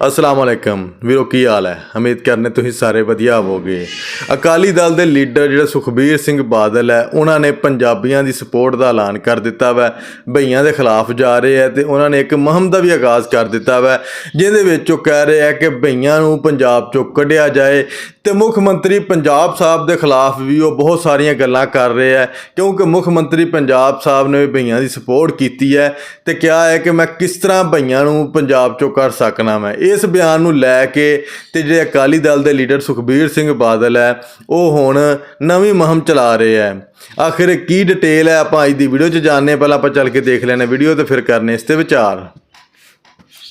ਅਸਲਾਮ ਵਾਲੇਕਮ ਵੀਰੋ, ਕੀ ਹਾਲ ਹੈ? ਉਮੀਦ ਕਰਨੇ ਤੁਸੀਂ ਸਾਰੇ ਵਧੀਆ ਹੋਵੋਗੇ। ਅਕਾਲੀ ਦਲ ਦੇ ਲੀਡਰ ਜਿਹੜੇ ਸੁਖਬੀਰ ਸਿੰਘ ਬਾਦਲ ਹੈ, ਉਹਨਾਂ ਨੇ ਪੰਜਾਬੀਆਂ ਦੀ ਸਪੋਰਟ ਦਾ ਐਲਾਨ ਕਰ ਦਿੱਤਾ ਵੈ। ਭਈਆਂ ਦੇ ਖਿਲਾਫ ਜਾ ਰਹੇ ਹੈ ਤੇ ਉਹਨਾਂ ਨੇ ਇੱਕ ਮੁਹਿੰਮ ਦਾ ਵੀ ਆਗਾਜ਼ ਕਰ ਦਿੱਤਾ ਵੈ, ਜਿਹਦੇ ਵਿੱਚ ਉਹ ਕਹਿ ਰਹੇ ਹੈ ਕਿ ਭਈਆਂ ਨੂੰ ਪੰਜਾਬ ਚੋਂ ਕੱਢਿਆ ਜਾਏ ਤੇ ਮੁੱਖ ਮੰਤਰੀ ਪੰਜਾਬ ਸਾਹਿਬ ਦੇ ਖਿਲਾਫ ਵੀ ਉਹ ਬਹੁਤ ਸਾਰੀਆਂ ਗੱਲਾਂ ਕਰ ਰਹੇ ਹੈ, ਕਿਉਂਕਿ ਮੁੱਖ ਮੰਤਰੀ ਪੰਜਾਬ ਸਾਹਿਬ ਨੇ ਵੀ ਭਈਆਂ ਦੀ ਸਪੋਰਟ ਕੀਤੀ ਹੈ ਤੇ ਕਿਹਾ ਹੈ ਕਿ ਮੈਂ ਕਿਸ ਤਰ੍ਹਾਂ ਭਈਆਂ ਨੂੰ ਪੰਜਾਬ ਚੋਂ ਕੱਢ ਸਕਣਾ ਮੈਂ ਇਸ ਬਿਆਨ ਨੂੰ ਲੈ ਕੇ ਤੇ ਜਿਹੜੇ ਅਕਾਲੀ ਦਲ ਦੇ ਲੀਡਰ ਸੁਖਬੀਰ ਸਿੰਘ ਬਾਦਲ ਹੈ, ਉਹ ਹੁਣ ਨਵੀਂ ਮੁਹਿੰਮ ਚਲਾ ਰਹੇ ਹੈ। ਆਖਿਰ ਕੀ ਡਿਟੇਲ ਹੈ ਆਪਾਂ ਅੱਜ ਦੀ ਵੀਡੀਓ 'ਚ ਜਾਣਨੇ ਪਹਿਲਾਂ ਆਪਾਂ ਚੱਲ ਕੇ ਦੇਖ ਲੈਣੇ ਵੀਡੀਓ ਤੇ ਫਿਰ ਕਰਨੇ ਇਸ ਤੇ ਵਿਚਾਰ।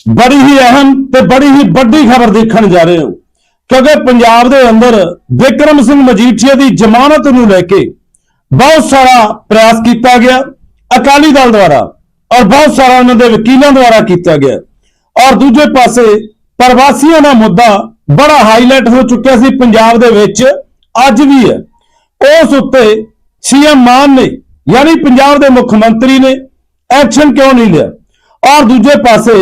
ਬੜੀ ਹੀ ਅਹਿਮ ਤੇ ਬੜੀ ਹੀ ਵੱਡੀ ਖਬਰ ਦੇਖਣ ਜਾ ਰਹੇ ਹਾਂ। ਕਿਉਂਕਿ ਪੰਜਾਬ ਦੇ ਅੰਦਰ ਵਿਕਰਮ ਸਿੰਘ ਮਜੀਠੀਆ ਦੀ ਜ਼ਮਾਨਤ ਨੂੰ ਲੈ ਕੇ ਬਹੁਤ ਸਾਰਾ ਪ੍ਰਯਾਸ ਕੀਤਾ ਗਿਆ ਅਕਾਲੀ ਦਲ ਦੁਆਰਾ ਔਰ ਬਹੁਤ ਸਾਰਾ ਉਹਨਾਂ ਦੇ ਵਕੀਲਾਂ ਦੁਆਰਾ ਕੀਤਾ ਗਿਆ। ਔਰ ਦੂਜੇ ਪਾਸੇ ਪ੍ਰਵਾਸੀਆਂ ਦਾ ਮੁੱਦਾ ਬੜਾ ਹਾਈਲਾਈਟ ਹੋ ਚੁੱਕਿਆ ਸੀ ਪੰਜਾਬ ਦੇ ਵਿੱਚ, ਅੱਜ ਵੀ ਹੈ। ਉਸ ਉੱਤੇ ਸੀਐਮ ਮਾਨ ਨੇ, ਯਾਨੀ ਪੰਜਾਬ ਦੇ ਮੁੱਖ ਮੰਤਰੀ ਨੇ ਐਕਸ਼ਨ ਕਿਉਂ ਨਹੀਂ ਲਿਆ? ਔਰ ਦੂਜੇ ਪਾਸੇ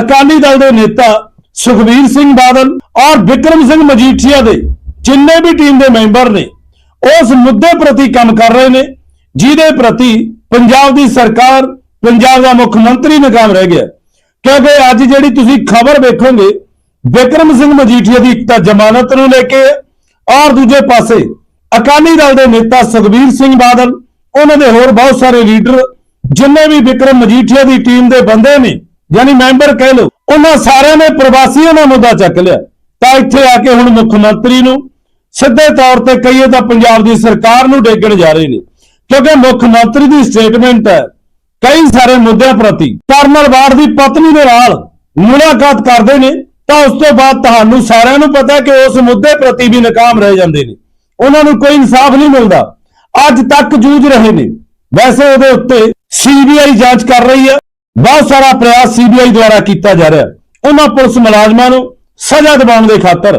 ਅਕਾਲੀ ਦਲ ਦੇ ਨੇਤਾ ਸੁਖਬੀਰ ਸਿੰਘ ਬਾਦਲ ਔਰ ਵਿਕਰਮ ਸਿੰਘ ਮਜੀਠੀਆ ਦੇ ਜਿੰਨੇ ਵੀ ਟੀਮ ਦੇ ਮੈਂਬਰ ਨੇ, ਉਸ ਮੁੱਦੇ ਪ੍ਰਤੀ ਕੰਮ ਕਰ ਰਹੇ ਨੇ, ਜਿਹਦੇ ਪ੍ਰਤੀ ਪੰਜਾਬ ਦੀ ਸਰਕਾਰ, ਪੰਜਾਬ ਦਾ ਮੁੱਖ ਮੰਤਰੀ ਨਾਕਾਮ ਰਹਿ ਗਿਆ। ਕਿਉਂਕਿ ਅੱਜ ਜਿਹੜੀ ਤੁਸੀਂ ਖਬਰ ਵੇਖੋਗੇ, ਵਿਕਰਮ ਸਿੰਘ ਮਜੀਠੀਆ ਦੀ ਇੱਕ ਤਾਂ ਜ਼ਮਾਨਤ ਨੂੰ ਲੈ ਕੇ ਔਰ ਦੂਜੇ ਪਾਸੇ ਅਕਾਲੀ ਦਲ ਦੇ ਨੇਤਾ ਸੁਖਬੀਰ ਸਿੰਘ ਬਾਦਲ, ਉਹਨਾਂ ਦੇ ਹੋਰ ਬਹੁਤ ਸਾਰੇ ਲੀਡਰ, ਜਿੰਨੇ ਵੀ ਵਿਕਰਮ ਮਜੀਠੀਆ ਦੀ ਟੀਮ ਦੇ ਬੰਦੇ ਨੇ, ਯਾਨੀ ਮੈਂਬਰ ਕਹਿ ਲਓ, ਉਹਨਾਂ ਸਾਰਿਆਂ ਨੇ ਪ੍ਰਵਾਸੀਆਂ ਦਾ ਮੁੱਦਾ ਚੱਕ ਲਿਆ। ਤਾਂ ਇੱਥੇ ਆ ਕੇ ਹੁਣ ਮੁੱਖ ਮੰਤਰੀ ਨੂੰ ਸਿੱਧੇ ਤੌਰ ਤੇ ਕਹੀਏ ਤਾਂ ਪੰਜਾਬ ਦੀ ਸਰਕਾਰ ਨੂੰ ਡੇਗਣ ਜਾ ਰਹੇ ਨੇ। ਕਿਉਂਕਿ ਮੁੱਖ ਮੰਤਰੀ ਦੀ ਸਟੇਟਮੈਂਟ ਹੈ ਕਈ ਸਾਰੇ ਮੁੱਦਿਆਂ ਪ੍ਰਤੀ ਕਰਨਲ ਬਾੜ ਦੀ ਪਤਨੀ ਦੇ ਨਾਲ ਮੁਲਾਕਾਤ ਕਰਦੇ ਨੇ, ਤਾਂ ਉਸ ਤੋਂ ਬਾਅਦ ਤੁਹਾਨੂੰ ਸਾਰਿਆਂ ਨੂੰ ਪਤਾ ਕਿ ਉਸ ਮੁੱਦੇ ਪ੍ਰਤੀ ਵੀ ਨਾਕਾਮ ਰਹਿ ਜਾਂਦੇ ਨੇ। ਉਹਨਾਂ ਨੂੰ ਕੋਈ ਇਨਸਾਫ ਨਹੀਂ ਮਿਲਦਾ। ਅੱਜ ਤੱਕ ਜੂਝ ਰਹੇ ਨੇ। ਵੈਸੇ ਉਹਦੇ ਉੱਤੇ ਸੀਬੀਆਈ ਜਾਂਚ ਕਰ ਰਹੀ ਹੈ। ਬਹੁਤ ਸਾਰਾ ਪ੍ਰਯਾਸ ਸੀਬੀਆਈ ਦੁਆਰਾ ਕੀਤਾ ਜਾ ਰਿਹਾ। ਉਹਨਾਂ ਪੁਲਿਸ ਮੁਲਾਜ਼ਮਾਂ ਨੂੰ ਸਜ਼ਾ ਦਿਵਾਉਣ ਦੇ ਖਾਤਰ।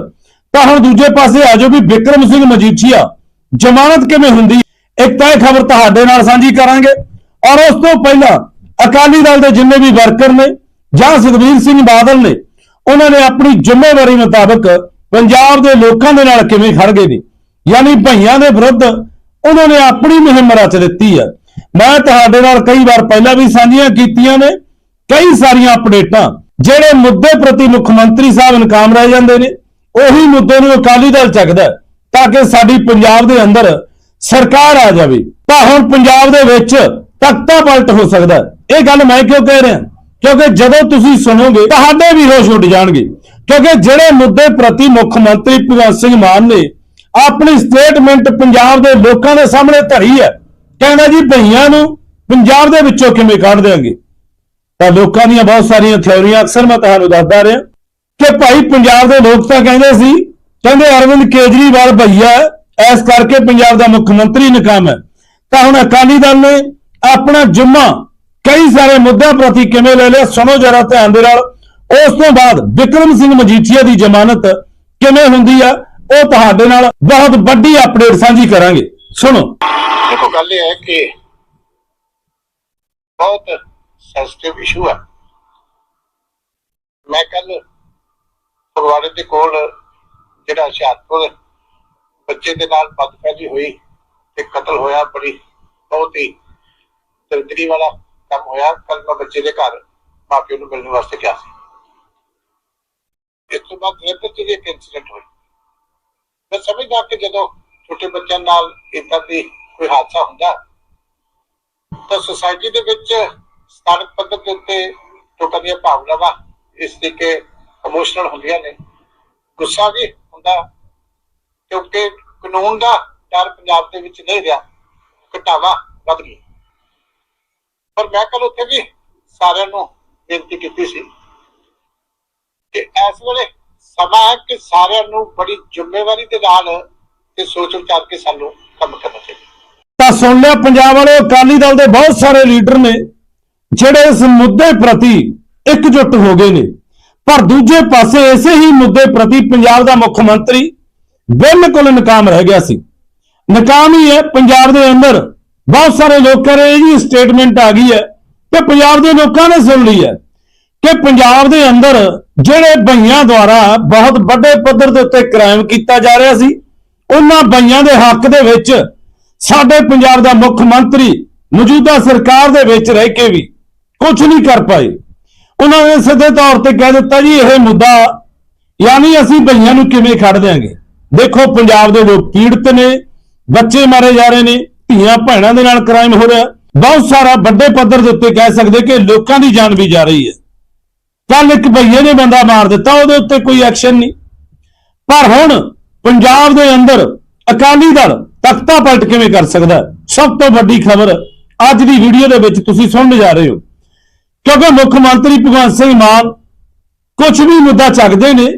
ਤਾਂ ਹੁਣ ਦੂਜੇ ਪਾਸੇ ਆ ਜਾਓ ਵੀ ਵਿਕਰਮ ਸਿੰਘ ਮਜੀਠੀਆ ਜ਼ਮਾਨਤ ਕਿਵੇਂ ਹੁੰਦੀ ਇੱਕ ਤਾਂ ਇਹ ਖਬਰ ਤੁਹਾਡੇ ਨਾਲ ਸਾਂਝੀ ਕਰਾਂਗੇ। ਔਰ ਉਸ ਤੋਂ ਪਹਿਲਾਂ ਅਕਾਲੀ ਦਲ ਦੇ ਜਿੰਨੇ ਵੀ ਵਰਕਰ ਨੇ ਜਾਂ ਸੁਖਬੀਰ ਸਿੰਘ ਬਾਦਲ ਨੇ, ਉਹਨਾਂ ਨੇ ਆਪਣੀ ਜ਼ਿੰਮੇਵਾਰੀ ਮੁਤਾਬਕ ਪੰਜਾਬ ਦੇ ਲੋਕਾਂ ਦੇ ਨਾਲ ਕਿਵੇਂ ਖੜ ਗਏ ਨੇ, ਯਾਨੀ ਭਈਆਂ ਦੇ ਵਿਰੁੱਧ ਉਹਨਾਂ ਨੇ ਆਪਣੀ ਮੁਹਿੰਮ ਰਚ ਦਿੱਤੀ ਹੈ ਮੈਂ ਤੁਹਾਡੇ ਨਾਲ ਕਈ ਵਾਰ ਪਹਿਲਾਂ ਵੀ ਸਾਂਝੀਆਂ ਕੀਤੀਆਂ ਨੇ, ਕਈ ਸਾਰੀਆਂ ਅਪਡੇਟਾਂ, ਜਿਹੜੇ ਮੁੱਦੇ ਪ੍ਰਤੀ ਮੁੱਖ ਮੰਤਰੀ ਸਾਹਿਬ ਨਕਾਮ ਰਹਿ ਜਾਂਦੇ ਨੇ, ਉਹੀ ਮੁੱਦੇ ਨੂੰ ਅਕਾਲੀ ਦਲ ਚੱਕਦਾ ਤਾਂ ਕਿ ਸਾਡੀ ਪੰਜਾਬ ਦੇ ਅੰਦਰ ਸਰਕਾਰ ਆ ਜਾਵੇ। ਤਾਂ ਹੁਣ ਪੰਜਾਬ ਦੇ ਵਿੱਚ ਤਖਤਾ ਪਲਟ ਹੋ ਸਕਦਾ ਇਹ ਗੱਲ ਮੈਂ ਕਿਉਂ ਕਹਿ ਰਿਹਾ? ਕਿਉਂਕਿ ਜਦੋਂ ਤੁਸੀਂ ਸੁਣੋਗੇ, ਤੁਹਾਡੇ ਵੀ ਹੋਸ਼ ਉੱਡ ਜਾਣਗੇ। ਕਿਉਂਕਿ ਜਿਹੜੇ ਮੁੱਦੇ ਪ੍ਰਤੀ ਮੁੱਖ ਮੰਤਰੀ ਭਗਵੰਤ ਸਿੰਘ ਮਾਨ ਨੇ ਆਪਣੀ ਸਟੇਟਮੈਂਟ ਪੰਜਾਬ ਦੇ ਲੋਕਾਂ ਦੇ ਸਾਹਮਣੇ ਧਰੀ ਹੈ, ਕਹਿੰਦਾ ਜੀ ਭਈਆਂ ਨੂੰ ਪੰਜਾਬ ਦੇ ਵਿੱਚੋਂ ਕਿਵੇਂ ਕੱਢ ਦੇਾਂਗੇ ਤਾਂ ਲੋਕਾਂ ਦੀਆਂ ਬਹੁਤ ਸਾਰੀਆਂ ਥਿਉਰੀਆਂ ਅਕਸਰ ਮੈਂ ਤੁਹਾਨੂੰ ਦੱਸਦਾ ਰਿਹਾ ਕਿ ਭਾਈ ਪੰਜਾਬ ਦੇ ਲੋਕ ਤਾਂ ਕਹਿੰਦੇ ਸੀ, ਕਹਿੰਦੇ ਅਰਵਿੰਦ ਕੇਜਰੀਵਾਲ ਭਈਆ ਇਸ ਕਰਕੇ ਪੰਜਾਬ ਦਾ ਮੁੱਖ ਮੰਤਰੀ ਨਕਾਮ ਹੈ। ਤਾਂ ਹੁਣ ਅਕਾਲੀ ਦਲ ਨੇ ਆਪਣਾ ਜੁਮਾ ਕਈ ਸਾਰੇ ਮੁੱਦਿਆਂ ਪ੍ਰਤੀ ਕਿਵੇਂ ਲੈ ਲਿਆ, ਸੁਣੋ ਜਰਾ ਧਿਆਨ ਦੇ ਨਾਲ। ਉਸ ਤੋਂ ਬਾਅਦ ਵਿਕਰਮ ਸਿੰਘ ਮਜੀਠੀਆ ਦੀ ਜ਼ਮਾਨਤ ਕਿਵੇਂ ਹੁੰਦੀ ਆ, ਉਹ ਤੁਹਾਡੇ ਨਾਲ ਬਹੁਤ ਵੱਡੀ ਅਪਡੇਟ ਸਾਂਝੀ ਕਰਾਂਗੇ। ਸੁਣੋ। ਦੇਖੋ, ਗੱਲ ਇਹ ਹੈ ਕਿ ਬਹੁਤ ਸੈਂਸਿਟਿਵ ਇਸ਼ੂ ਹੈ ਮੈਂ ਕੱਲ ਫਗਵਾੜੇ ਦੇ ਕੋਲ ਜਿਹੜਾ ਹੁਸ਼ਿਆਰਪੁਰ ਬੱਚੇ ਦੇ ਨਾਲ ਬਦਫੈਲੀ ਹੋਈ ਤੇ ਕਤਲ ਹੋਇਆ, ਬੜੀ ਬਹੁਤ ਹੀ ਦਰਦਰੀ ਵਾਲਾ ਕੰਮ ਹੋਇਆ ਕੱਲ ਮੈਂ ਬੱਚੇ ਦੇ ਘਰ ਮਾਪਿਓ ਨੂੰ ਮਿਲਣ ਵਾਸਤੇ ਗਿਆ ਸੀ। ਇਸ ਤੋਂ ਬਾਅਦ ਜਲੰਧਰ ਚ ਇੱਕ ਇਨਸੀਡੈਂਟ ਹੋਇਆ। ਮੈਂ ਸਮਝਦਾ ਕਿ ਜਦੋਂ ਛੋਟੇ ਬੱਚਿਆਂ ਨਾਲ ਇਦਾਂ ਦੀ ਕੋਈ ਹਾਦਸਾ ਹੁੰਦਾ, ਤਾਂ ਸੋਸਾਇਟੀ ਦੇ ਵਿੱਚ ਸਥਾਨਕ ਪੱਧਰ ਦੇ ਉੱਤੇ ਲੋਕਾਂ ਦੀਆਂ ਭਾਵਨਾਵਾਂ ਇਸ ਤਰੀਕੇ ਇਮੋਸ਼ਨਲ ਹੁੰਦੀਆਂ ਨੇ। ਗੁੱਸਾ ਵੀ ਹੁੰਦਾ, ਕਿਉਂਕਿ ਕਾਨੂੰਨ ਦਾ ਡਰ ਪੰਜਾਬ ਦੇ ਵਿੱਚ ਨਹੀਂ ਰਿਹਾ, ਘਟਾਵਾ ਵੱਧ ਗਿਆ। ਪਰ ਮੈਂ ਕੱਲ ਉੱਥੇ ਵੀ ਸਾਰਿਆਂ ਨੂੰ ਬੇਨਤੀ ਕੀਤੀ ਸੀ ਕਿ ਇਸ ਵੇਲੇ ਸਮਾਂ ਹੈ ਕਿ ਸਾਰਿਆਂ ਨੂੰ ਬੜੀ ਜ਼ਿੰਮੇਵਾਰੀ ਦੇ ਨਾਲ ਤੇ ਸੋਚ ਵਿਚਾਰ ਕੇ ਸਾਨੂੰ ਕੰਮ ਕਰਨਾ ਚਾਹੀਦਾ। ਤਾਂ ਸੁਣ ਲਿਆ ਪੰਜਾਬ ਵਾਲੇ ਅਕਾਲੀ ਦਲ ਦੇ ਬਹੁਤ ਸਾਰੇ ਲੀਡਰ ਨੇ, ਜਿਹੜੇ ਇਸ ਮੁੱਦੇ ਪ੍ਰਤੀ ਇਕਜੁੱਟ ਹੋ ਗਏ ਨੇ। ਪਰ ਦੂਜੇ ਪਾਸੇ ਇਸੇ ਹੀ ਮੁੱਦੇ ਪ੍ਰਤੀ ਪੰਜਾਬ ਦਾ ਮੁੱਖ ਮੰਤਰੀ ਬਿਲਕੁਲ ਨਾਕਾਮ ਰਹਿ ਗਿਆ ਸੀ। ਨਾਕਾਮ ਹੀ ਹੈ ਪੰਜਾਬ ਦੇ ਅੰਦਰ ਬਹੁਤ ਸਾਰੇ ਲੋਕਾਂ ਨੇ ਇਹ ਜੀ ਸਟੇਟਮੈਂਟ ਆ ਗਈ ਹੈ ਤੇ ਪੰਜਾਬ ਦੇ ਲੋਕਾਂ ਨੇ ਸੁਣ ਲਈ ਹੈ ਕਿ ਪੰਜਾਬ ਦੇ ਅੰਦਰ ਜਿਹੜੇ ਬਈਆਂ ਦੁਆਰਾ ਬਹੁਤ ਵੱਡੇ ਪੱਧਰ ਦੇ ਉੱਤੇ ਕ੍ਰਾਈਮ ਕੀਤਾ ਜਾ ਰਿਹਾ ਸੀ, ਉਹਨਾਂ ਬਈਆਂ ਦੇ ਹੱਕ ਦੇ ਵਿੱਚ ਸਾਡੇ ਪੰਜਾਬ ਦਾ ਮੁੱਖ ਮੰਤਰੀ ਮੌਜੂਦਾ ਸਰਕਾਰ ਦੇ ਵਿੱਚ ਰਹਿ ਕੇ ਵੀ ਕੁਝ ਨਹੀਂ ਕਰ ਪਾਏ। ਉਹਨਾਂ ਨੇ ਸਿੱਧੇ ਤੌਰ ਤੇ ਕਹਿ ਦਿੱਤਾ ਜੀ, ਇਹ ਮੁੱਦਾ ਯਾਨੀ ਅਸੀਂ ਬਈਆਂ ਨੂੰ ਕਿਵੇਂ ਖੜ ਦਿਆਂਗੇ? ਦੇਖੋ, ਪੰਜਾਬ ਦੇ ਲੋਕ ਪੀੜਤ ਨੇ, ਬੱਚੇ ਮਾਰੇ ਜਾ ਰਹੇ ਨੇ ਧੀਆਂ ਭੈਣਾਂ ਦੇ ਨਾਲ ਕ੍ਰਾਈਮ ਹੋ ਰਿਹਾ ਬਹੁਤ ਸਾਰਾ ਵੱਡੇ ਪੱਧਰ ਦੇ ਉੱਤੇ ਕਹਿ ਸਕਦੇ ਕਿ ਲੋਕਾਂ ਦੀ ਜਾਨ ਵੀ ਜਾ ਰਹੀ ਹੈ। ਕੱਲ ਇੱਕ ਭਈਏ ਨੇ ਬੰਦਾ ਮਾਰ ਦਿੱਤਾ, ਉਹਦੇ ਉੱਤੇ ਕੋਈ ਐਕਸ਼ਨ ਨਹੀਂ। ਪਰ ਹੁਣ ਪੰਜਾਬ ਦੇ ਅੰਦਰ ਅਕਾਲੀ ਦਲ ਤਖਤਾ ਪਲਟ ਕਿਵੇਂ ਕਰ ਸਕਦਾ ਸਭ ਤੋਂ ਵੱਡੀ ਖਬਰ ਅੱਜ ਦੀ ਵੀਡੀਓ ਦੇ ਵਿੱਚ ਤੁਸੀਂ ਸੁਣਨ ਜਾ ਰਹੇ ਹੋ। ਕਿਉਂਕਿ ਮੁੱਖ ਮੰਤਰੀ ਭਗਵੰਤ ਸਿੰਘ ਮਾਨ ਕੁਝ ਵੀ ਮੁੱਦਾ ਚੱਕਦੇ ਨੇ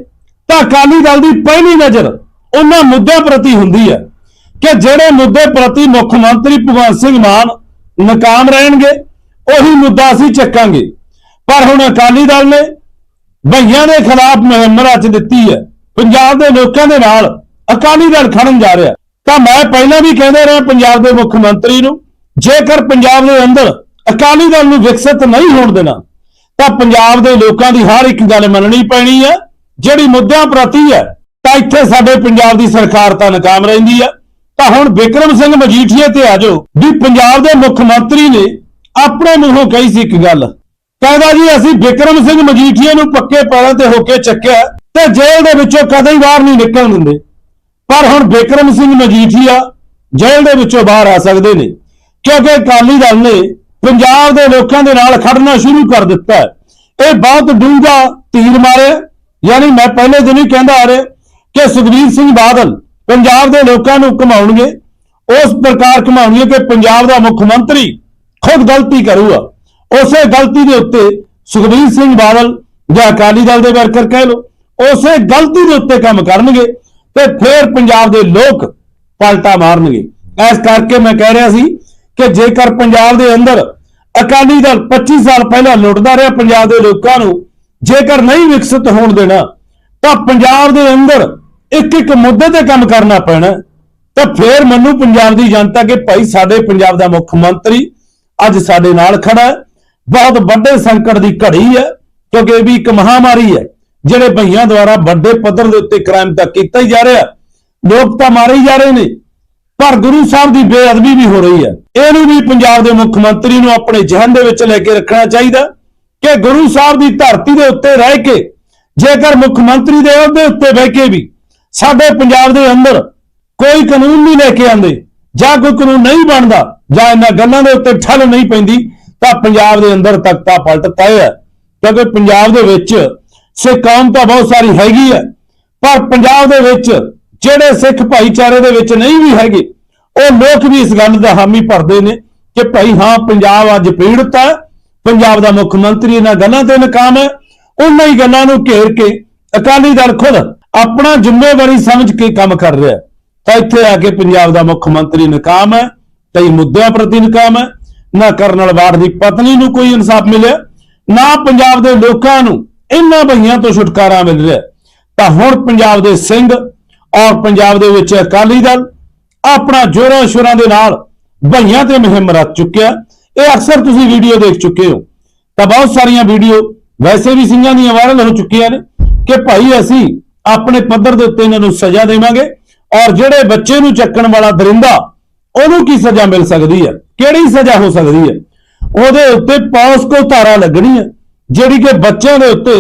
ਤਾਂ ਅਕਾਲੀ ਦਲ ਦੀ ਪਹਿਲੀ ਨਜ਼ਰ ਉਹਨਾਂ ਮੁੱਦਿਆਂ ਪ੍ਰਤੀ ਹੁੰਦੀ ਹੈ। ਕਿ ਜਿਹੜੇ ਮੁੱਦੇ ਪ੍ਰਤੀ ਮੁੱਖ ਮੰਤਰੀ ਭਗਵੰਤ ਸਿੰਘ ਮਾਨ ਨਾਕਾਮ ਰਹਿਣਗੇ, ਉਹੀ ਮੁੱਦਾ ਅਸੀਂ ਚੱਕਾਂਗੇ। ਪਰ ਹੁਣ ਅਕਾਲੀ ਦਲ ਨੇ ਭਈਆਂ ਦੇ ਖਿਲਾਫ ਮੁਹਿੰਮ ਰਚ ਦਿੱਤੀ ਹੈ। ਪੰਜਾਬ ਦੇ ਲੋਕਾਂ ਦੇ ਨਾਲ ਅਕਾਲੀ ਦਲ ਖੜਨ ਜਾ ਰਿਹਾ। ਤਾਂ ਮੈਂ ਪਹਿਲਾਂ ਵੀ ਕਹਿੰਦੇ ਰਿਹਾ ਪੰਜਾਬ ਦੇ ਮੁੱਖ ਮੰਤਰੀ ਨੂੰ, ਜੇਕਰ ਪੰਜਾਬ ਦੇ ਅੰਦਰ ਅਕਾਲੀ ਦਲ ਨੂੰ ਵਿਕਸਿਤ ਨਹੀਂ ਹੋਣ ਦੇਣਾ, ਤਾਂ ਪੰਜਾਬ ਦੇ ਲੋਕਾਂ ਦੀ ਹਰ ਇੱਕ ਗੱਲ ਮੰਨਣੀ ਪੈਣੀ ਹੈ। ਜਿਹੜੀ ਮੁੱਦਿਆਂ ਪ੍ਰਤੀ ਹੈ, ਤਾਂ ਇੱਥੇ ਸਾਡੇ ਪੰਜਾਬ ਦੀ ਸਰਕਾਰ ਤਾਂ ਨਾਕਾਮ ਰਹਿੰਦੀ ਹੈ। ਤਾਂ ਹੁਣ ਵਿਕਰਮ ਸਿੰਘ ਮਜੀਠੀਆ ਤੇ ਆ ਜਾਓ ਵੀ ਪੰਜਾਬ ਦੇ ਮੁੱਖ ਮੰਤਰੀ ਨੇ ਆਪਣੇ ਮੂੰਹੋਂ ਕਹੀ ਸੀ ਇੱਕ ਗੱਲ। ਕਹਿੰਦਾ ਜੀ, ਅਸੀਂ ਵਿਕਰਮ ਸਿੰਘ ਮਜੀਠੀਆ ਨੂੰ ਪੱਕੇ ਪੈਰਾਂ ਤੇ ਹੋ ਕੇ ਚੱਕਿਆ ਤੇ ਜੇਲ੍ਹ ਦੇ ਵਿੱਚੋਂ ਕਦੇ ਹੀ ਬਾਹਰ ਨਹੀਂ ਨਿਕਲਣ ਦਿੰਦੇ। ਪਰ ਹੁਣ ਵਿਕਰਮ ਸਿੰਘ ਮਜੀਠੀਆ ਜੇਲ੍ਹ ਦੇ ਵਿੱਚੋਂ ਬਾਹਰ ਆ ਸਕਦੇ ਨੇ। ਕਿਉਂਕਿ ਅਕਾਲੀ ਦਲ ਨੇ ਪੰਜਾਬ ਦੇ ਲੋਕਾਂ ਦੇ ਨਾਲ ਖੜਨਾ ਸ਼ੁਰੂ ਕਰ ਦਿੱਤਾ ਹੈ। ਇਹ ਬਹੁਤ ਡੂੰਘਾ ਤੀਰ ਮਾਰਿਆ। ਯਾਨੀ ਮੈਂ ਪਹਿਲੇ ਦਿਨ ਹੀ ਕਹਿੰਦਾ ਆ ਰਿਹਾ ਕਿ ਸੁਖਬੀਰ ਸਿੰਘ ਬਾਦਲ ਪੰਜਾਬ ਦੇ ਲੋਕਾਂ ਨੂੰ ਘਮਾਉਣਗੇ, ਉਸ ਪ੍ਰਕਾਰ ਘਮਾਉਣਗੇ ਕਿ ਪੰਜਾਬ ਦਾ ਮੁੱਖ ਮੰਤਰੀ ਖੁਦ ਗਲਤੀ ਕਰੂਗਾ। ਉਸੇ ਗਲਤੀ ਦੇ ਉੱਤੇ ਸੁਖਬੀਰ ਸਿੰਘ ਬਾਦਲ ਜਾਂ ਅਕਾਲੀ ਦਲ ਦੇ ਵਰਕਰ ਕਹਿ ਲੋ ਉਸੇ ਗਲਤੀ ਦੇ ਉੱਤੇ ਕੰਮ ਕਰਨਗੇ ਤੇ ਫਿਰ ਪੰਜਾਬ ਦੇ ਲੋਕ ਪਲਟਾ ਮਾਰਨਗੇ। ਇਸ ਕਰਕੇ ਮੈਂ ਕਹਿ ਰਿਹਾ ਸੀ ਕਿ ਜੇਕਰ ਪੰਜਾਬ ਦੇ ਅੰਦਰ ਅਕਾਲੀ ਦਲ 25 ਸਾਲ ਪਹਿਲਾਂ ਲੁੱਟਦਾ ਰਿਹਾ ਪੰਜਾਬ ਦੇ ਲੋਕਾਂ ਨੂੰ, ਜੇਕਰ ਨਹੀਂ ਵਿਕਸਿਤ ਹੋਣ ਦੇਣਾ, ਤਾਂ ਪੰਜਾਬ ਦੇ ਅੰਦਰ ਇੱਕ ਇੱਕ ਮੁੱਦੇ ਤੇ ਕੰਮ ਕਰਨਾ ਪੈਣਾ। ਤਾਂ ਫੇਰ ਮੈਨੂੰ ਪੰਜਾਬ ਦੀ ਜਨਤਾ ਕਿ ਭਾਈ ਸਾਡੇ ਪੰਜਾਬ ਦਾ ਮੁੱਖ ਮੰਤਰੀ ਅੱਜ ਸਾਡੇ ਨਾਲ ਖੜਾ ਹੈ। ਬਹੁਤ ਵੱਡੇ ਸੰਕਟ ਦੀ ਘੜੀ ਹੈ, ਕਿਉਂਕਿ ਇਹ ਵੀ ਇੱਕ ਮਹਾਮਾਰੀ ਹੈ, ਜਿਹੜੇ ਭਈਆਂ ਦੁਆਰਾ ਵੱਡੇ ਪੱਧਰ ਦੇ ਉੱਤੇ ਕ੍ਰਾਈਮ ਤਾਂ ਕੀਤਾ ਹੀ ਜਾ ਰਿਹਾ। ਲੋਕ ਤਾਂ ਮਾਰੇ ਹੀ ਜਾ ਰਹੇ ਨੇ, ਪਰ ਗੁਰੂ ਸਾਹਿਬ ਦੀ ਬੇਅਦਬੀ ਵੀ ਹੋ ਰਹੀ ਹੈ। ਇਹਨੂੰ ਵੀ ਪੰਜਾਬ ਦੇ ਮੁੱਖ ਮੰਤਰੀ ਨੂੰ ਆਪਣੇ ਜਹਨ ਦੇ ਵਿੱਚ ਲੈ ਕੇ ਰੱਖਣਾ ਚਾਹੀਦਾ ਕਿ ਗੁਰੂ ਸਾਹਿਬ ਦੀ ਧਰਤੀ ਦੇ ਉੱਤੇ ਰਹਿ ਕੇ, ਜੇਕਰ ਮੁੱਖ ਮੰਤਰੀ ਦੇ ਅਹੁਦੇ ਉੱਤੇ ਬਹਿ ਕੇ ਵੀ ਸਾਡੇ ਪੰਜਾਬ ਦੇ ਅੰਦਰ ਕੋਈ ਕਾਨੂੰਨ ਨਹੀਂ ਲੈ ਕੇ ਆਂਦੇ ਜਾਂ ਕੋਈ ਕਾਨੂੰਨ ਨਹੀਂ ਬਣਦਾ, ਜਾਂ ਇਹਨਾਂ ਗੱਲਾਂ ਦੇ ਉੱਤੇ ਠੱਲ ਨਹੀਂ ਪੈਂਦੀ, ਤਾਂ ਪੰਜਾਬ ਦੇ ਅੰਦਰ ਤਖਤਾ ਪਲਟ ਤੈਅ ਹੈ, ਕਿਉਂਕਿ ਪੰਜਾਬ ਦੇ ਵਿੱਚ ਸਿੱਖ ਕੌਮ ਤਾਂ ਬਹੁਤ ਸਾਰੀ ਹੈਗੀ ਹੈ, ਪਰ ਪੰਜਾਬ ਦੇ ਵਿੱਚ ਜਿਹੜੇ ਸਿੱਖ ਭਾਈਚਾਰੇ ਦੇ ਵਿੱਚ ਨਹੀਂ ਵੀ ਹੈਗੇ, ਉਹ ਲੋਕ ਵੀ ਇਸ ਗੱਲ ਦਾ ਹਾਮੀ ਭਰਦੇ ਨੇ ਕਿ ਭਾਈ ਹਾਂ, ਪੰਜਾਬ ਅੱਜ ਪੀੜਤ ਹੈ, ਪੰਜਾਬ ਦਾ ਮੁੱਖ ਮੰਤਰੀ ਇਹਨਾਂ ਗੱਲਾਂ ਤੇ ਨਕਾਮ ਹੈ, ਉਹਨਾਂ ਹੀ ਗੱਲਾਂ ਨੂੰ ਘੇਰ ਕੇ ਅਕਾਲੀ ਦਲ ਖੁਦ ਆਪਣਾ ਜ਼ਿੰਮੇਵਾਰੀ ਸਮਝ ਕੇ ਕੰਮ ਕਰ ਰਿਹਾ ਤਾਂ ਇੱਥੇ ਆ ਕੇ ਪੰਜਾਬ ਦਾ ਮੁੱਖ ਮੰਤਰੀ ਨਕਾਮ ਹੈ, ਕਈ ਮੁੱਦਿਆਂ ਪ੍ਰਤੀ ਨਾਕਾਮ ਹੈ। ਨਾ ਕਰਨਲ ਵਾੜ ਦੀ ਪਤਨੀ ਨੂੰ ਕੋਈ ਇਨਸਾਫ ਮਿਲਿਆ, ਨਾ ਪੰਜਾਬ ਦੇ ਲੋਕਾਂ ਨੂੰ ਇਹਨਾਂ ਭਈਆਂ ਤੋਂ ਛੁਟਕਾਰਾ ਮਿਲ ਰਿਹਾ ਤਾਂ ਹੁਣ ਪੰਜਾਬ ਦੇ ਸਿੰਘ ਔਰ ਪੰਜਾਬ ਦੇ ਵਿੱਚ ਅਕਾਲੀ ਦਲ ਆਪਣਾ ਜੋਰਾਂ ਸ਼ੋਰਾਂ ਦੇ ਨਾਲ ਭਈਆਂ ਤੇ ਮੁਹਿੰਮ ਰੱਖ ਚੁੱਕਿਆ ਇਹ ਅਕਸਰ ਤੁਸੀਂ ਵੀਡੀਓ ਦੇਖ ਚੁੱਕੇ ਹੋ। ਤਾਂ ਬਹੁਤ ਸਾਰੀਆਂ ਵੀਡੀਓ ਵੈਸੇ ਵੀ ਸਿੰਘਾਂ ਦੀਆਂ ਵਾਇਰਲ ਹੋ ਚੁੱਕੀਆਂ ਨੇ ਕਿ ਭਾਈ ਅਸੀਂ ਆਪਣੇ ਪੱਧਰ ਦੇ ਉੱਤੇ ਇਹਨਾਂ ਨੂੰ ਸਜ਼ਾ ਦੇਵਾਂਗੇ। ਔਰ ਜਿਹੜੇ ਬੱਚੇ ਨੂੰ ਚੱਕਣ ਵਾਲਾ ਦਰਿੰਦਾ, ਉਹਨੂੰ ਕੀ ਸਜ਼ਾ ਮਿਲ ਸਕਦੀ ਹੈ? ਕਿਹੜੀ ਸਜ਼ਾ ਹੋ ਸਕਦੀ ਹੈ? ਉਹਦੇ ਉੱਤੇ ਪੌਸਕੋ ਧਾਰਾ ਲੱਗਣੀ ਹੈ, ਜਿਹੜੀ ਕਿ ਬੱਚਿਆਂ ਦੇ ਉੱਤੇ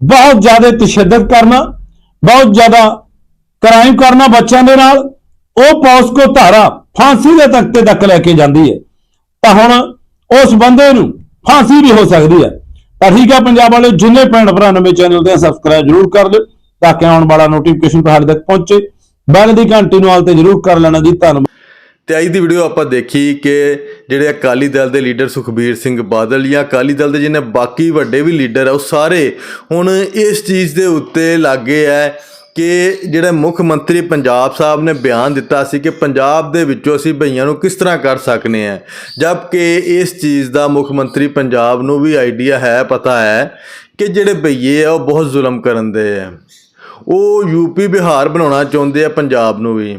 ਬਹੁਤ ਜ਼ਿਆਦਾ ਤਸ਼ੱਦਦ ਕਰਨਾ, ਬਹੁਤ ਜ਼ਿਆਦਾ ਕ੍ਰਾਈਮ ਕਰਨਾ ਬੱਚਿਆਂ ਦੇ ਨਾਲ, ਉਹ ਪੌਸਕੋ ਧਾਰਾ ਫਾਂਸੀ ਦੇ ਤਖਤੇ ਤੱਕ ਲੈ ਕੇ ਜਾਂਦੀ ਹੈ। ਤਾਂ ਹੁਣ ਉਸ ਬੰਦੇ ਨੂੰ ਫਾਂਸੀ ਵੀ ਹੋ ਸਕਦੀ ਹੈ। ਤਾਂ ਠੀਕ ਹੈ, ਪੰਜਾਬ ਵਾਲੇ ਜਿੰਨੇ ਭੈਣ ਭਰਾ ਨਵੇਂ ਚੈਨਲ ਤੇ ਸਬਸਕ੍ਰਾਈਬ ਜਰੂਰ ਕਰ ਲਿਓ। ਤਾਂ ਕਿ ਆਉਣ ਵਾਲਾ ਨੋਟੀਫਿਕੇਸ਼ਨ ਤੁਹਾਡੇ ਤੱਕ ਪਹੁੰਚੇ। ਬੈਲ ਦੀ ਘੰਟੀ ਨੂੰ ਆਲ ਤੇ ਜਰੂਰ ਕਰ ਲੈਣਾ ਜੀ, ਧੰਨਵਾਦ। ਤੇ ਅੱਜ ਦੀ ਵੀਡੀਓ ਆਪਾਂ ਦੇਖੀ ਕਿ ਜਿਹੜੇ ਅਕਾਲੀ ਦਲ ਦੇ ਲੀਡਰ ਸੁਖਬੀਰ ਸਿੰਘ ਬਾਦਲ ਜਾਂ ਅਕਾਲੀ ਦਲ ਦੇ ਜਿਹਨੇ ਬਾਕੀ ਵੱਡੇ ਵੀ ਲੀਡਰ ਆ, ਉਹ ਸਾਰੇ ਹੁਣ ਇਸ ਚੀਜ਼ ਦੇ ਉੱਤੇ ਲੱਗੇ ਐ ਕਿ ਜਿਹੜੇ ਮੁੱਖ ਮੰਤਰੀ ਪੰਜਾਬ ਸਾਹਿਬ ਨੇ ਬਿਆਨ ਦਿੱਤਾ ਸੀ ਕਿ ਪੰਜਾਬ ਦੇ ਵਿੱਚੋਂ ਅਸੀਂ ਭਈਆਂ ਨੂੰ ਕਿਸ ਤਰ੍ਹਾਂ ਕਰ ਸਕਨੇ ਆ। ਜਦਕਿ ਇਸ ਚੀਜ਼ ਦਾ ਮੁੱਖ ਮੰਤਰੀ ਪੰਜਾਬ ਨੂੰ ਵੀ ਆਈਡੀਆ ਹੈ, ਪਤਾ ਹੈ ਕਿ ਜਿਹੜੇ ਭਈਏ ਆ, ਉਹ ਬਹੁਤ ਜ਼ੁਲਮ ਕਰਨ ਦੇ ਆ। ਉਹ ਯੂਪੀ ਬਿਹਾਰ ਬਣਾਉਣਾ ਚਾਹੁੰਦੇ ਆ ਪੰਜਾਬ ਨੂੰ ਵੀ।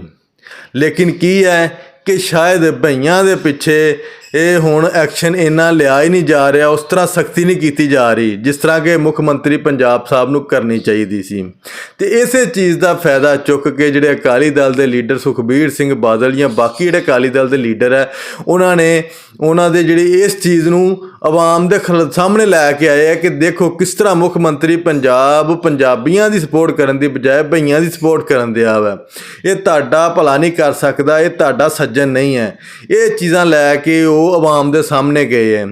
ਲੇਕਿਨ ਕੀ ਹੈ ਕਿ ਸ਼ਾਇਦ ਭਈਆਂ ਦੇ ਪਿੱਛੇ ਇਹ ਹੁਣ ਐਕਸ਼ਨ ਇੰਨਾ ਲਿਆ ਹੀ ਨਹੀਂ ਜਾ ਰਿਹਾ, ਉਸ ਤਰ੍ਹਾਂ ਸਖਤੀ ਨਹੀਂ ਕੀਤੀ ਜਾ ਰਹੀ, ਜਿਸ ਤਰ੍ਹਾਂ ਕਿ ਮੁੱਖ ਮੰਤਰੀ ਪੰਜਾਬ ਸਾਹਿਬ ਨੂੰ ਕਰਨੀ ਚਾਹੀਦੀ ਸੀ। ਤੇ ਇਸੇ ਚੀਜ਼ ਦਾ ਫਾਇਦਾ ਚੁੱਕ ਕੇ ਜਿਹੜੇ ਅਕਾਲੀ ਦਲ ਦੇ ਲੀਡਰ ਸੁਖਬੀਰ ਸਿੰਘ ਬਾਦਲ ਜਾਂ ਬਾਕੀ ਜਿਹੜੇ ਅਕਾਲੀ ਦਲ ਦੇ ਲੀਡਰ ਹੈ, ਉਹਨਾਂ ਨੇ, ਉਹਨਾਂ ਦੇ ਜਿਹੜੀ ਇਸ ਚੀਜ਼ ਨੂੰ ਆਵਾਮ ਦੇ ਖਲ- ਸਾਹਮਣੇ ਲੈ ਕੇ ਆਏ ਆ ਕਿ ਦੇਖੋ ਕਿਸ ਤਰ੍ਹਾਂ ਮੁੱਖ ਮੰਤਰੀ ਪੰਜਾਬ ਪੰਜਾਬੀਆਂ ਦੀ ਸਪੋਰਟ ਕਰਨ ਦੀ ਬਜਾਏ ਭਈਆਂ ਦੀ ਸਪੋਰਟ ਕਰਨ ਦਿਆ ਵਾ। ਇਹ ਤੁਹਾਡਾ ਭਲਾ ਨਹੀਂ ਕਰ ਸਕਦਾ, ਇਹ ਤੁਹਾਡਾ ਸੱਜਣ ਨਹੀਂ ਹੈ। ਇਹ ਚੀਜ਼ਾਂ ਲੈ ਕੇ ਉਹ ਉਹ ਆਵਾਮ ਦੇ ਸਾਹਮਣੇ ਗਏ ਹੈ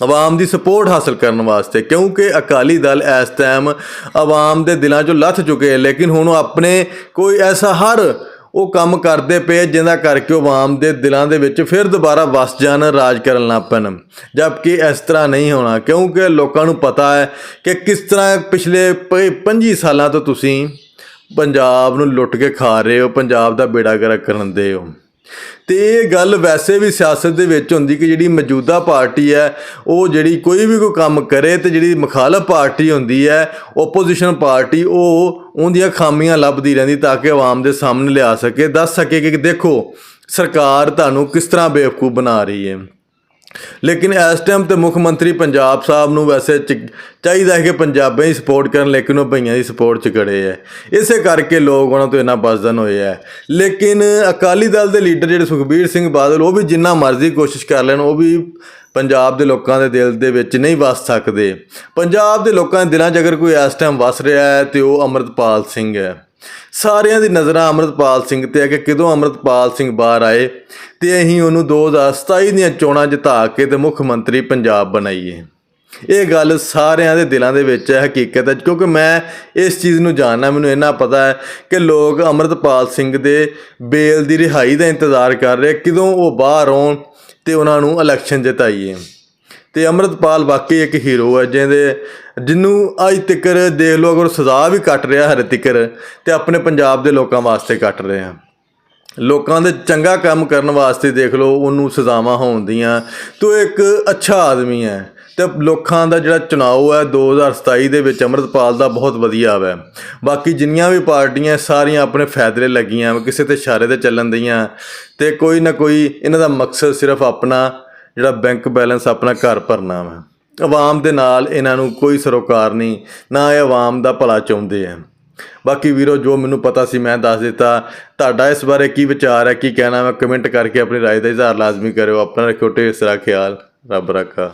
ਆਵਾਮ ਦੀ ਸਪੋਰਟ ਹਾਸਲ ਕਰਨ ਵਾਸਤੇ, ਕਿਉਂਕਿ ਅਕਾਲੀ ਦਲ ਇਸ ਟਾਈਮ ਆਵਾਮ ਦੇ ਦਿਲਾਂ 'ਚੋਂ ਲੱਥ ਚੁੱਕੇ ਹੈ ਲੇਕਿਨ ਹੁਣ ਉਹ ਆਪਣੇ ਕੋਈ ਐਸਾ ਹਰ ਉਹ ਕੰਮ ਕਰਦੇ ਪਏ ਜਿਹਦਾ ਕਰਕੇ ਉਹ ਆਵਾਮ ਦੇ ਦਿਲਾਂ ਦੇ ਵਿੱਚ ਫਿਰ ਦੁਬਾਰਾ ਵਸ ਜਾਣ, ਰਾਜ ਕਰਨ ਲੱਗ ਪੈਣ। ਜਦਕਿ ਇਸ ਤਰ੍ਹਾਂ ਨਹੀਂ ਹੋਣਾ, ਕਿਉਂਕਿ ਲੋਕਾਂ ਨੂੰ ਪਤਾ ਹੈ ਕਿ ਕਿਸ ਤਰ੍ਹਾਂ ਪਿਛਲੇ 25 ਸਾਲਾਂ ਤੋਂ ਤੁਸੀਂ ਪੰਜਾਬ ਨੂੰ ਲੁੱਟ ਕੇ ਖਾ ਰਹੇ ਹੋ, ਪੰਜਾਬ ਦਾ ਬੇੜਾ ਗਰਕ ਕਰਨ ਦੇ ਹੋ। ਤੇ ਇਹ ਗੱਲ ਵੈਸੇ ਵੀ ਸਿਆਸਤ ਦੇ ਵਿੱਚ ਹੁੰਦੀ ਕਿ ਜਿਹੜੀ ਮੌਜੂਦਾ ਪਾਰਟੀ ਹੈ, ਉਹ ਜਿਹੜੀ ਕੋਈ ਵੀ ਕੋਈ ਕੰਮ ਕਰੇ ਤੇ ਜਿਹੜੀ ਮੁਖਾਲਫ ਪਾਰਟੀ ਹੁੰਦੀ ਹੈ ਓਪੋਜੀਸ਼ਨ ਪਾਰਟੀ, ਉਹ ਉਹਦੀਆਂ ਖਾਮੀਆਂ ਲੱਭਦੀ ਰਹਿੰਦੀ ਤਾਂ ਕਿ ਆਵਾਮ ਦੇ ਸਾਹਮਣੇ ਲਿਆ ਸਕੇ, ਦੱਸ ਸਕੇ ਕਿ ਦੇਖੋ, ਸਰਕਾਰ ਤੁਹਾਨੂੰ ਕਿਸ ਤਰ੍ਹਾਂ ਬੇਵਕੂਫ ਬਣਾ ਰਹੀ ਹੈ। ਲੇਕਿਨ ਇਸ ਟਾਈਮ ਤੇ ਮੁੱਖ ਮੰਤਰੀ ਪੰਜਾਬ ਸਾਹਿਬ ਨੂੰ ਵੈਸੇ ਚ- ਚਾਹੀਦਾ ਹੈ ਕਿ ਪੰਜਾਬੀਆਂ ਦੀ ਸਪੋਰਟ ਕਰਨ, ਲੇਕਿਨ ਉਹ ਭਈਆਂ ਦੀ ਸਪੋਰਟ 'ਚ ਖੜੇ ਹੈ ਇਸੇ ਕਰਕੇ ਲੋਕ ਉਹਨਾਂ ਤੋਂ ਇੰਨਾ ਬਜ਼ਦਨ ਹੋਏ ਹੈ ਲੇਕਿਨ ਅਕਾਲੀ ਦਲ ਦੇ ਲੀਡਰ ਜਿਹੜੇ ਸੁਖਬੀਰ ਸਿੰਘ ਬਾਦਲ, ਉਹ ਵੀ ਜਿੰਨਾ ਮਰਜ਼ੀ ਕੋਸ਼ਿਸ਼ ਕਰ ਲੈਣ, ਉਹ ਵੀ ਪੰਜਾਬ ਦੇ ਲੋਕਾਂ ਦੇ ਦਿਲ ਦੇ ਵਿੱਚ ਨਹੀਂ ਵਸ ਸਕਦੇ। ਪੰਜਾਬ ਦੇ ਲੋਕਾਂ ਦੇ ਦਿਲਾਂ 'ਚ ਅਗਰ ਕੋਈ ਇਸ ਟਾਈਮ ਵਸ ਰਿਹਾ ਹੈ ਤੇ ਉਹ ਅਮਰਤਪਾਲ ਸਿੰਘ ਹੈ ਸਾਰਿਆਂ ਦੀ ਨਜ਼ਰਾਂ ਅਮਰਤਪਾਲ ਸਿੰਘ ਤੇ ਹੈ ਕਿ ਕਿਦੋਂ ਅਮਰਤਪਾਲ ਸਿੰਘ ਬਾਹਰ ਆਏ ਤੇ ਅਸੀਂ ਉਹਨੂੰ 2027 ਦੀਆਂ ਚੋਣਾਂ ਜਿਤਾ ਕੇ ਤੇ ਮੁੱਖ ਮੰਤਰੀ ਪੰਜਾਬ ਬਣਾਈਏ। ਇਹ ਗੱਲ ਸਾਰਿਆਂ ਦੇ ਦਿਲਾਂ ਦੇ ਵਿੱਚ ਹੈ ਹਕੀਕਤ ਹੈ, ਕਿਉਂਕਿ ਮੈਂ ਇਸ ਚੀਜ਼ ਨੂੰ ਜਾਣਨਾ, ਮੈਨੂੰ ਇੰਨਾ ਪਤਾ ਹੈ ਕਿ ਲੋਕ ਅਮਰਤਪਾਲ ਸਿੰਘ ਦੇ ਬੇਲ ਦੀ ਰਿਹਾਈ ਦਾ ਇੰਤਜ਼ਾਰ ਕਰ ਰਹੇ, ਕਿਦੋਂ ਉਹ ਬਾਹਰ ਆਉਣ ਤੇ ਉਹਨਾਂ ਨੂੰ ਇਲੈਕਸ਼ਨ ਜਿਤਾਈਏ। ਤੇ ਅਮਰਤਪਾਲ ਵਾਕਈ ਇੱਕ ਹੀਰੋ ਹੈ ਜਿਹਦੇ ਜਿਹਨੂੰ ਅੱਜ ਤੱਕਰ ਦੇਖ ਲਓ, ਅਗਰ ਸਜ਼ਾ ਵੀ ਕੱਟ ਰਿਹਾ ਹਰੇ ਤੱਕਰ, ਤੇ ਆਪਣੇ ਪੰਜਾਬ ਦੇ ਲੋਕਾਂ ਵਾਸਤੇ ਕੱਟ ਰਿਹਾ ਲੋਕਾਂ ਦੇ ਚੰਗਾ ਕੰਮ ਕਰਨ ਵਾਸਤੇ ਦੇਖ ਲਓ, ਉਹਨੂੰ ਸਜ਼ਾਵਾਂ ਹੋਣਦੀਆਂ ਤੋ ਇੱਕ ਅੱਛਾ ਆਦਮੀ ਹੈ ਤੇ ਲੋਕਾਂ ਦਾ ਜਿਹੜਾ ਚੁਣਾਵ ਹੈ 2027 ਦੇ ਵਿੱਚ ਅਮਰਤਪਾਲ ਦਾ ਬਹੁਤ ਵਧੀਆ ਹੈ ਬਾਕੀ ਜਿੰਨੀਆਂ ਵੀ ਪਾਰਟੀਆਂ ਸਾਰੀਆਂ ਆਪਣੇ ਫਾਇਦੇ ਲੱਗੀਆਂ, ਕਿਸੇ ਤੇ ਇਸ਼ਾਰੇ ਤੇ ਚੱਲਣ ਦੀਆਂ, ਤੇ ਕੋਈ ਨਾ ਕੋਈ ਇਹਨਾਂ ਦਾ ਮਕਸਦ ਸਿਰਫ ਆਪਣਾ ਜਿਹੜਾ ਬੈਂਕ ਬੈਲੈਂਸ ਆਪਣਾ ਘਰ ਭਰਨਾ ਵਾ ਆਵਾਮ ਦੇ ਨਾਲ ਇਹਨਾਂ ਨੂੰ ਕੋਈ ਸਰੋਕਾਰ ਨਹੀਂ ਨਾ ਇਹ ਆਵਾਮ ਦਾ ਭਲਾ ਚਾਹੁੰਦੇ ਆ ਬਾਕੀ ਵੀਰੋ ਜੋ ਮੈਨੂੰ ਪਤਾ ਸੀ ਮੈਂ ਦੱਸ ਦਿੱਤਾ ਤੁਹਾਡਾ ਇਸ ਬਾਰੇ ਕੀ ਵਿਚਾਰ ਹੈ ਕੀ ਕਹਿਣਾ ਮੈਂ ਕਮੈਂਟ ਕਰਕੇ ਆਪਣੀ رائے ਦਾ ਇਜ਼ਹਾਰ ਲਾਜ਼ਮੀ ਕਰਿਓ ਆਪਣਾ ਰੱਖਿਓ ਢੇਰ ਸਾਰਾ ਖਿਆਲ ਰੱਬ ਰੱਖਾ